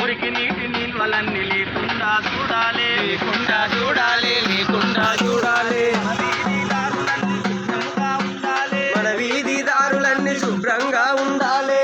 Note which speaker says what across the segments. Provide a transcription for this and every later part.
Speaker 1: మురికి నీటి నిల్వలన్నీ లేకుండా చూడాలి. లేకుండా చూడాలి లేకుండా చూడాలి. మన వీధి దారులన్నీ
Speaker 2: శుభ్రంగా ఉండాలి.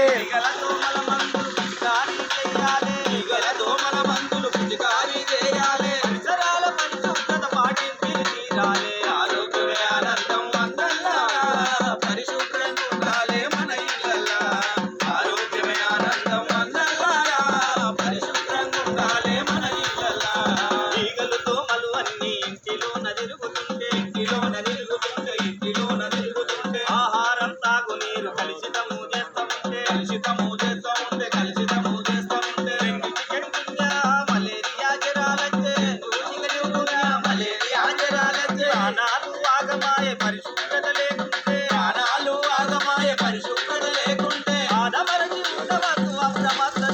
Speaker 1: ఆనాలు పరిశుభ్రత లేకుంటే ఆనాలు ఆగమాయ పరిశుభ్రత లేకుంటే ఆనమరచి ఉండవద్దు అస్తమస్త